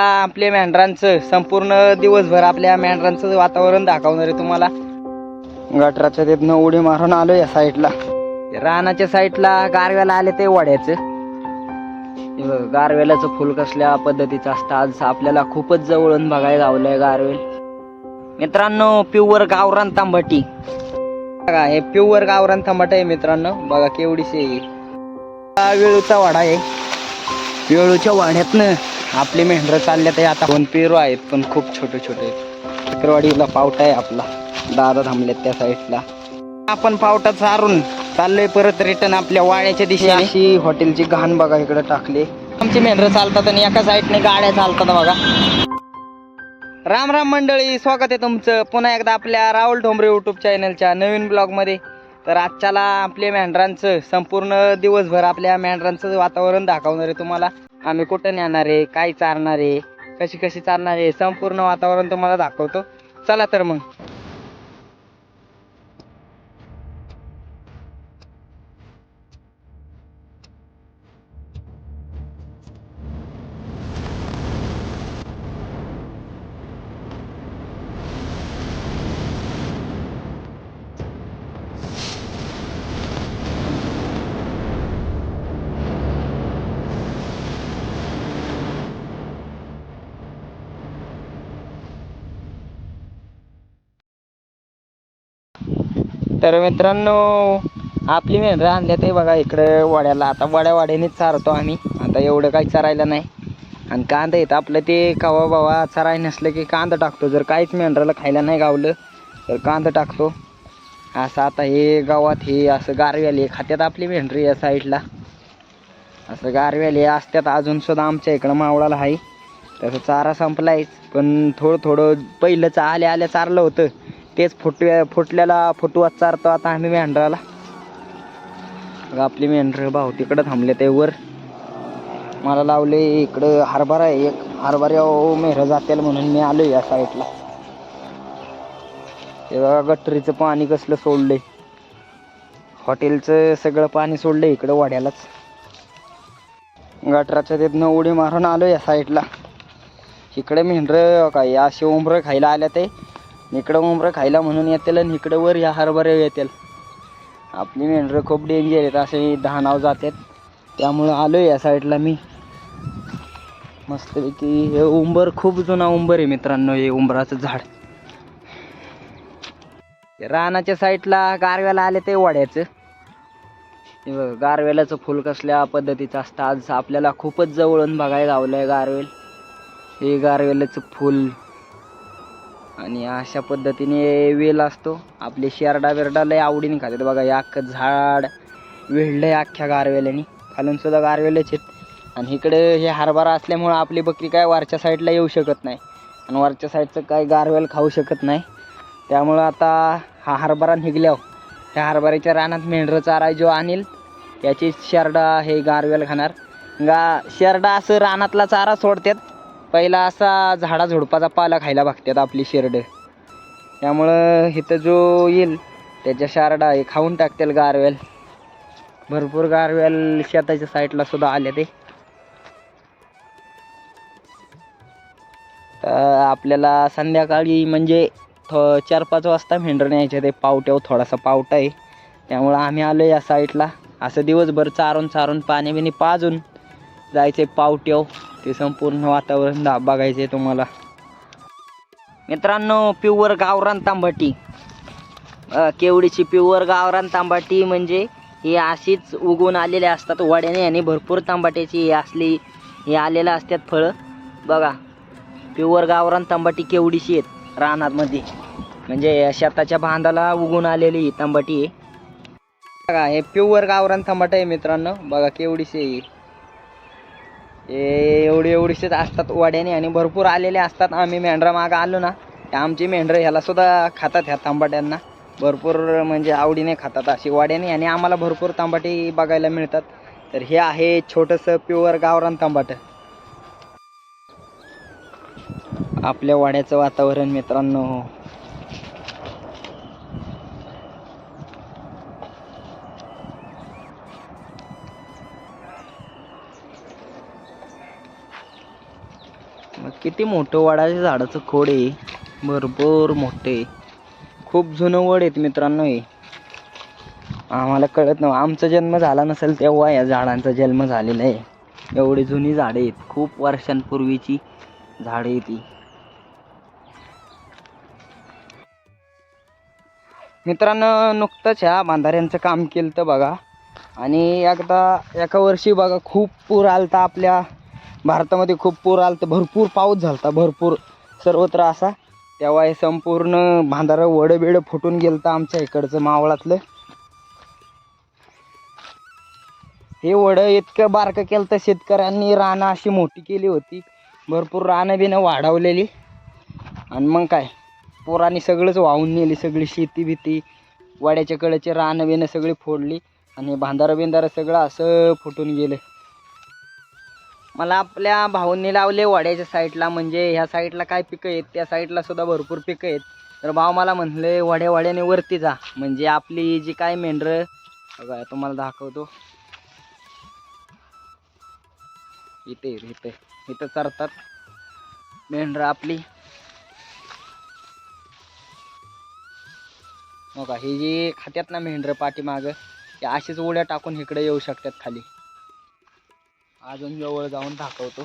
आपल्या मेंढरांचं संपूर्ण दिवसभर आपल्या मेंढरांचं वातावरण दाखवणार आहे तुम्हाला. गटराच्या तिथनं उडी मारून आलो या साईडला. रानाच्या साईडला गारव्याला आले ते वड्याचं. हे गारवेलाचं फुल कसल्या पद्धतीचं असतं. आज आपल्याला खूपच जवळून बघायला गावलंय गारवेल मित्रांनो प्युअर गावरान तांबटी. बघा हे प्युअर गावरान तांबट आहे मित्रांनो. बघा केवढीशी आहे. वेळूचा वाडा आहे. वेळूच्या वाड्यातनं आपली मेंढरं चालले ते आता दोन पेरू आहेत पण खूप छोटे छोटे आहेत. पावटा आहे आपला. दादा थांबलेत त्या साईडला. आपण पावटा चारून चाललोय परत रिटर्न आपल्या वाड्याच्या दिशेने. अशी हॉटेलची घाण बघा इकडे टाकली. आमची मेंढरं चालतात आणि एका साईडने गाड्या चालतात बघा. राम राम मंडळी स्वागत आहे तुमचं. पुन्हा एकदा आपल्या राहुल ठोंबरे यूट्यूब चॅनलच्या नवीन ब्लॉगमध्ये तर आजच्याला आपल्या मेंढरांचं संपूर्ण दिवसभर आपल्या मेंढरांचं वातावरण दाखवणार आहे तुम्हाला. आम्ही कुठं नेणार आहे? काय चारणार आहे? कशी कशी चारणार आहे? संपूर्ण वातावरण तुम्हाला दाखवतो. चला तर मग. तर मित्रांनो आपली मेंढरं आणल्या ते बघा इकडं वड्याला. आता वड्या वाड्यानेच चारतो आम्ही. आता एवढं काही चरायला नाही. आणि कांदा येतं आपलं ते कवा बावा चराय नसलं की कांदा टाकतो. जर काहीच मेंढराला खायला नाही गावलं तर कांदा टाकतो. असं आता हे गावात हे असं गारव्याले खात्यात आपली मेंढरी या साईडला. असं गारव्याले असत्यात अजून सुद्धा आमच्या इकडं मावळाला आहे. तसं चारा संपलायच पण थोडं थोडं पहिलं चा आल्या आल्या चारलं होतं. तेच फुटव्या फुटल्याला फुटवा चारतो आता आम्ही मेंढराला. आपली मेंढर भाऊ तिकडं थांबले ते वर. मला लावले इकडं हरभरा आहे एक हरभऱ्या मेहरं जातील म्हणून मी आलो या साईडला. हे बघा गटरीचं पाणी कसलं सोडलंय. हॉटेलचं सगळं पाणी सोडलंय इकडं वाड्यालाच. गटराच्या तिथनं उडी मारून आलो या साईडला. इकडे मेंढरं काय असे उंबरं खायला आल्या ते इकडं उंबरं खायला म्हणून येतील आणि इकडं वर या हरभरे येतील. आपली मेंढरं खूप डेंजर आहेत असे दहा नाव जातात. त्यामुळं आलो या साईडला मी. मस्तपैकी हे उंबर खूप जुना उंबर आहे मित्रांनो हे उंबराचं झाड. रानाच्या साईडला गारव्याला आले ते वाड्याचं. हे बघ, गारवेलाचं फुल कसल्या पद्धतीचं असतं. आज आपल्याला खूपच जवळून बघायला गावलंय गारवेल. हे गारवेलाचं फुल आणि अशा पद्धतीने वेल असतो. आपले शेरडा बिरडा लय आवडीने खातात. बघा हे अख्खं झाड वेळलंय अख्ख्या गारवेल्याने खालून सुद्धा गारवेलच आहेत. आणि इकडे हे हरभरा असल्यामुळं आपली बकरी काय वरच्या साईडला येऊ शकत नाही. आणि वरच्या साईडचं काय गारवेल खाऊ शकत नाही. त्यामुळं आता हा हरभरा निघल्यावर हो. ह्या हरभऱ्याच्या रानात मेंढरं चारा जो आणील त्याची शेरडा हे गारवेल खाणार. गा शेरडा असं रानातला चारा सोडतात पहिला असा झाडा झुडपाचा पाला खायला बघतात आपली शेरडं. त्यामुळं इथं जो येईल त्याच्या शारडा हे खाऊन टाकतील गारवेल भरपूर गारवेल शेताच्या साईडला सुद्धा आले ते. तर आपल्याला संध्याकाळी म्हणजे थो चार पाच वाजता मेंढर न्यायचे ते पावट्यावर थोडासा पावटा आहे. त्यामुळं आम्ही आलो या साईडला. असं दिवसभर चारून चारून पाणी बिणी पाजून जायचे पावट्याव ते संपूर्ण वातावरण दा आहे तुम्हाला. मित्रांनो प्युअर गावरान तांबाटी केवडीची प्युअर गावरान तांबाटी म्हणजे ही अशीच उगवून आलेले असतात. वड्याने आणि भरपूर तांबाट्याची हे असली हे आलेलं असतात फळं. बघा प्युअर गावरान तांबाटी केवढीशी आहेत रानामध्ये. म्हणजे शेताच्या बांधाला उगून आलेली ही तांबाटी आहे. बघा हे प्युअर गावरान तांबाट आहे मित्रांनो. बघा केवढीशी आहे एवढी एवढीशीच असतात वाड्याने आणि भरपूर आलेले असतात. आम्ही मेंढरा मागं आलो ना ते आमची मेंढरं ह्याला सुद्धा खातात ह्या तांबाट्यांना. भरपूर म्हणजे आवडीने खातात अशी वाड्याने आणि आम्हाला भरपूर तांबाटी बघायला मिळतात. तर हे आहे छोटंसं प्युअर गावरान तांबाट. आपल्या वाड्याचं वातावरण मित्रांनो मग किती मोठं वडाच्या झाडाचं खोड आहे. भरपूर मोठे खूप जुनं वड आहेत मित्रांनो हे. आम्हाला कळत नव्हतं आमचा जन्म झाला नसेल तेव्हा या झाडांचा जन्म झालेला आहे. एवढी जुनी झाडे आहेत. खूप वर्षांपूर्वीची झाडे ती मित्रांनो नुकतंच ह्या बांधाऱ्यांचं काम केलं तर बघा. आणि एकदा एका वर्षी बघा खूप पूर आलता आपल्या. भारतामध्ये खूप पूर आला तर भरपूर पाऊस झालता भरपूर सर्वत्र असा. तेव्हा हे संपूर्ण बांधारं वडं बिडं फुटून गेलं तर आमच्या इकडचं मावळातलं. हे वडं इतकं बारकं केलं तर शेतकऱ्यांनी रानं अशी मोठी केली होती. भरपूर रानं बिनं वाढवलेली. आणि मग काय पोरांनी सगळंच वाहून नेली सगळी शेती भीती. वाड्याच्या कडेचे रानं बिनं सगळी फोडली. आणि बांधारं बिंधारं सगळं असं फुटून गेलं. मला आपल्या भाऊंनी लावले वाड्याच्या साईडला म्हणजे ह्या साईडला काय पिकं आहेत त्या साईडला सुद्धा भरपूर पिकं आहेत. तर भाऊ मला म्हणले वाड्या वाड्याने वरती जा. म्हणजे आपली जी काय मेंढरं बघा तुम्हाला दाखवतो. इथे इथे. इथं चरतात. मेंढरं आपली. बघा ही जी खात्यात ना मेंढरं पाठीमागं ते अशीच उड्या टाकून इकडे येऊ शकतात खाली. अजून जवळ जाऊन दाखवतो.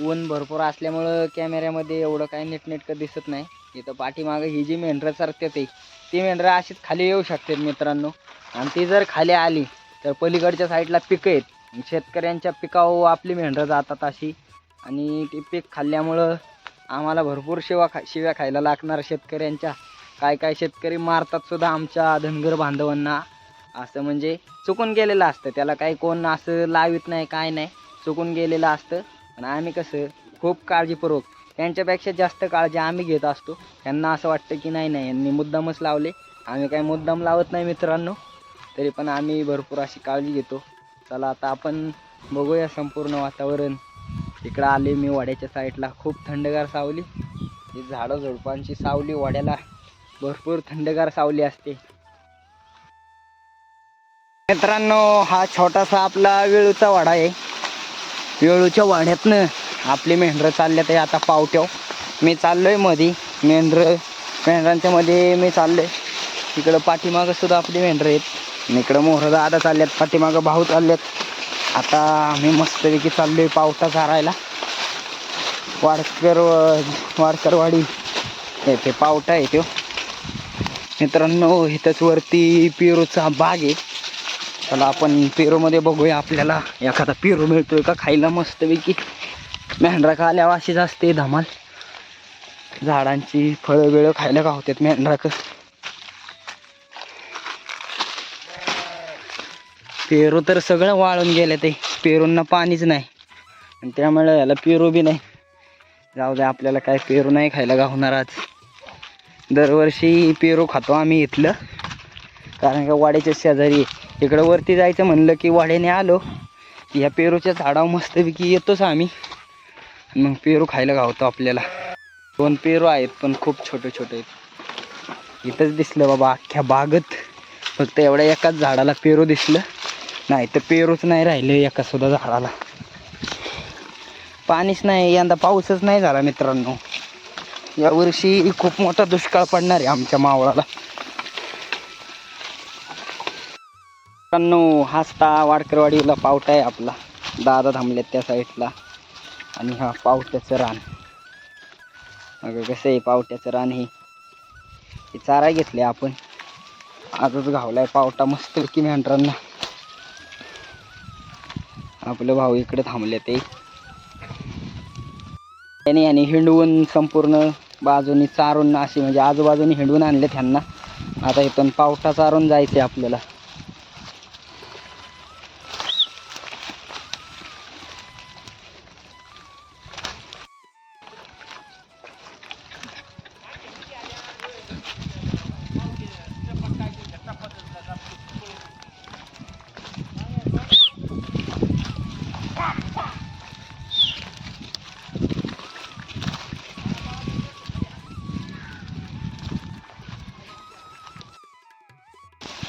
ऊन भरपूर असल्यामुळं कॅमेऱ्यामध्ये एवढं काही नीटनेटकं दिसत नाही. इथं पाठीमागं ही जी मेंढरं चरते ते ती मेंढरं अशीच खाली येऊ शकतात मित्रांनो. आणि ती जर खाली आली तर पलीकडच्या साईडला पिकं आहेत. शेतकऱ्यांच्या पिकावर आपली मेंढरं जातात अशी. आणि ती पीक खाल्ल्यामुळं आम्हाला भरपूर शिवा खा शिव्या खायला लागणार शेतकऱ्यांच्या. काय काय शेतकरी मारतात सुद्धा आमच्या धनगर बांधवांना. असं म्हणजे चुकून गेलेलं असतं. त्याला काही कोण असं लावित नाही काय नाही. चुकून गेलेलं असतं. पण आम्ही कसं खूप काळजीपूर्वक त्यांच्यापेक्षा जास्त काळजी आम्ही घेत असतो. त्यांना असं वाटतं की नाही नाही यांनी मुद्दामच लावले. आम्ही काही मुद्दाम लावत नाही मित्रांनो. तरी पण आम्ही भरपूर अशी काळजी घेतो. चला आता आपण बघूया संपूर्ण वातावरण. इकडं आले मी वाड्याच्या साईडला. खूप थंडगार सावली. ही झाडं झुडपांची सावली वाड्याला भरपूर थंडगार सावली असते. मित्रांनो हा छोटासा आपला वेळूचा वाडा आहे. वेळूच्या वाड्यातनं आपली मेंढरं चालल्यात आहे. आता पावट्याव मी चाललोय मधी. मेंढरं मेंढरांच्या मध्ये मी चाललोय. इकडं पाठीमागं सुद्धा आपली मेंढरं आहेत. इकडं मोहरं दादा चालल्यात. पाठीमागं भाऊ चालल्यात. आता आम्ही मस्तपैकी चाललोय पावटा चारायला. वाडकर वाडकरवाडी येथे पावटा आहे तो. मित्रांनो इथंच वरती पेरूचा बाग आहे. चला आपण पेरूमध्ये बघूया आपल्याला एखादा पेरू मिळतोय का? खायला मस्तपैकी. मेंढरा खाल्यावर अशीच असते धमाल. झाडांची फळं बिळं खायला गावतात मेंढराक? पेरू तर सगळं वाळून गेलं ते. पेरूंना पाणीच नाही. आणि त्यामुळे याला पेरू बी नाही. जाऊ दे आपल्याला काय पेरू नाही खायला गावणार आज? दरवर्षी पेरू खातो आम्ही इथलं. कारण का वाड्याच्या शेजारी आहे. इकडं वरती जायचं म्हणलं की वाड्याने आलो. की ह्या पेरूच्या झाडावर मस्तपैकी येतोच आम्ही. मग पेरू खायला गावतो आपल्याला. दोन पेरू आहेत पण खूप छोटे छोटे आहेत. इथंच दिसलं बाबा अख्ख्या बागत. फक्त एवढ्या एकाच झाडाला पेरू दिसलं. नाही तर पेरूच नाही राहिले एका सुद्धा झाडाला. पाणीच नाही यंदा पाऊसच नाही झाला मित्रांनो. यावर्षी खूप मोठा दुष्काळ पडणार आहे आमच्या मावळाला. मित्रांनो हासता वाडकरवाडीला पावटा आहे आपला. दादा थांबलेत त्या साईडला. आणि हा पावट्याचं रान. अगं कसं आहे पावट्याचं रान हे? चारा घेतले आपण. आजच घावलाय पावटा मस्त की मेंढरांना. आपलं भाऊ इकडे थांबले ते त्याने आणि हिंडवून संपूर्ण बाजूनी चारून अशी म्हणजे आजूबाजूनी हिंडवून आणले त्यांना आता इथून पावटा चारून जायचे आपल्याला.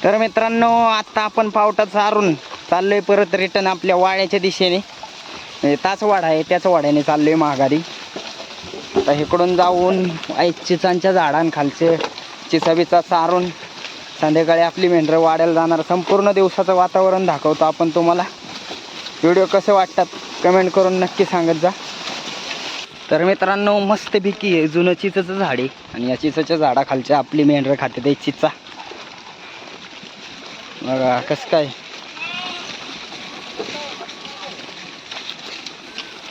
तर मित्रांनो आत्ता आपण पावटा चारून चाललोय परत रिटर्न आपल्या वाड्याच्या दिशेने. म्हणजे ताच वाडा आहे त्याच वाड्याने चाललोय माघारी. आता इकडून जाऊन चिचांच्या झाडांखालचे चिचा बिचा चारून संध्याकाळी आपली मेंढरं वाड्याला जाणार. संपूर्ण दिवसाचं वातावरण दाखवतो आपण तुम्हाला. व्हिडिओ कसे वाटतात कमेंट करून नक्की सांगत जा. तर मित्रांनो मस्तपैकी आहे जुनं चिचाचं झाड आहे आणि या चिचाच्या झाडाखालच्या आपली मेंढरं खाते ते चिचा. बघा कसं काय?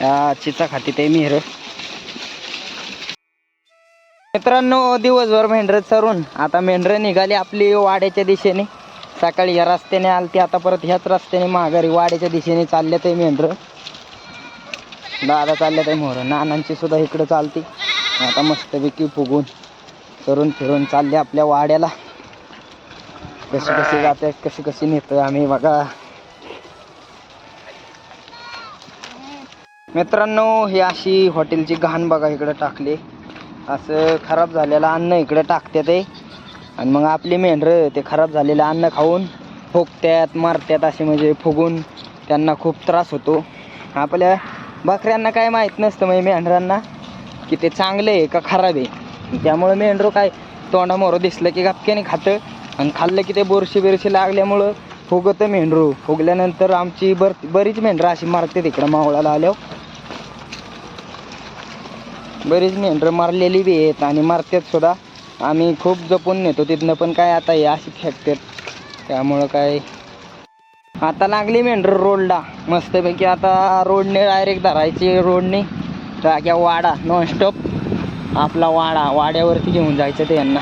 या चिचा खाती ते मेहर. मित्रांनो दिवसभर मेंढर चरून आता मेंढरं निघाली आपली वाड्याच्या दिशेने. सकाळी या रस्त्याने आलती आता परत ह्याच रस्त्याने माघारी वाड्याच्या दिशेने चालले ते मेंढरं. दादा चालले ते मोहर. नानांची सुद्धा इकडं चालती. आता मस्तपैकी फुगून चरून फिरून चालले आपल्या वाड्याला. कशी कशी जाते कशी कशी नेतोय आम्ही बघा. मित्रांनो ही अशी हॉटेलची घाण बघा इकडे टाकली. असं खराब झालेलं अन्न इकडे टाकते ते. आणि मग आपली मेंढरं ते खराब झालेलं अन्न खाऊन फुगत्यात मारत्यात असे म्हणजे फुगून त्यांना खूप त्रास होतो. आपल्या बकऱ्यांना काय माहीत नसतं म्हणजे मेंढरांना की ते चांगलं आहे का खराब आहे. त्यामुळं मेंढरू काय तोंडामोरं दिसलं की गपक्याने खातं. आणि खाल्लं की ते बोरशी बिरशी लागल्यामुळं फुगतं मेंढरू. फुगल्यानंतर आमची बर बरीच मेंढरं अशी मारते तिकडं मावळाला आल्यावर. बरीच मेंढरं मारलेली बी आहेत आणि मारतात सुद्धा. आम्ही खूप जपून नेतो तिथनं पण काय आता हे अशी फेकतात. त्यामुळं काय. आता लागली मेंढर रोडला. मस्तपैकी आता रोडने डायरेक्ट धरायची रोडने. राग्या वाडा नॉनस्टॉप आपला वाडा वाड्यावरती घेऊन जायचं ते यांना.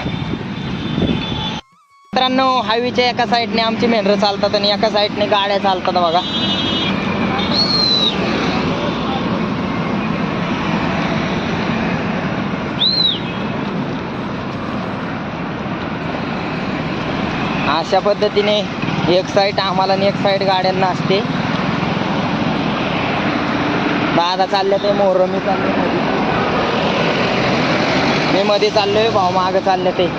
मित्रांनो हायवेच्या एका साईडने आमची मेंढरं चालतात आणि एका साईडने गाड्या चालतात बघा. अशा पद्धतीने एक साईड आम्हाला आणि एक साईड गाड्यांना असते. दादा चालले ते मोहरमी चालले मध्ये मी मध्ये चाललोय भाऊ माग चालले ते.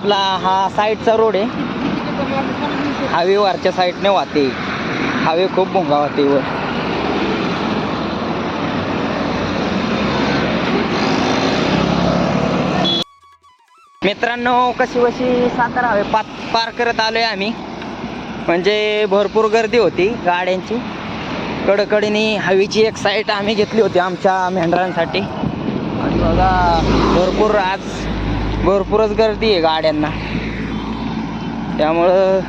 आपला हा साईडचा रोड आहे. हायवेवरच्या साईडने वाहते. हायवे खूप भोंगा वाहते वर. मित्रांनो कशी वशी सातारा हवे पा पार करत आलोय आम्ही. म्हणजे भरपूर गर्दी होती गाड्यांची. कडकडीने हवेची एक साईट आम्ही घेतली होती आमच्या मेंढरांसाठी. आणि बघा भरपूर आज भरपूरच गर्दी आहे गाड्यांना. त्यामुळं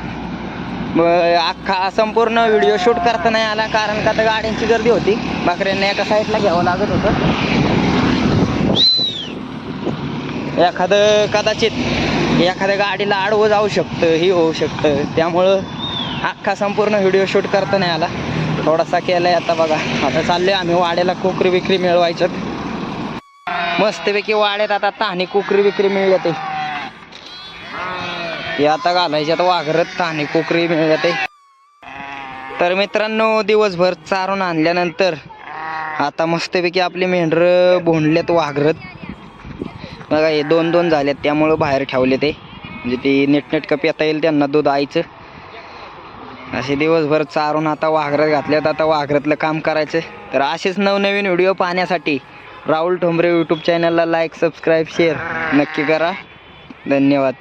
अख्खा संपूर्ण व्हिडिओ शूट करता नाही आला कारण का तर गाड्यांची गर्दी होती. बकऱ्यांना एका साईडला घ्यावं लागत होतं. एखादं कदाचित एखाद्या गाडीला आडवं जाऊ शकतं ही होऊ शकतं. त्यामुळं अख्खा संपूर्ण व्हिडिओ शूट करता नाही आला. थोडासा केला आहे आता बघा. आता चालले आम्ही वाड्याला कोकरी विक्री मिळवायचं. मस्तपैकी वाड्यात आता ताहणी कोकरी विक्री मिळ जाते हे आता घालायचे आता वाघरत ताहणी कोकरी जाते तर मित्रांनो दिवसभर चारून आणल्यानंतर आता मस्तपैकी आपली मेंढरं भोंडल्यात वाघरत बघा हे दोन दोन झालेत त्यामुळं बाहेर ठेवले ते. म्हणजे ते नीटनेटकं पिता येईल त्यांना दूध आईचं. असे दिवसभर चारून आता वाघरत घातल्यात आता वाघरातलं काम करायचं. तर असेच नवनवीन व्हिडिओ पाहण्यासाठी राहुल ठोंबरे यूट्यूब चॅनलला लाईक सबस्क्राईब शेअर नक्की करा. धन्यवाद.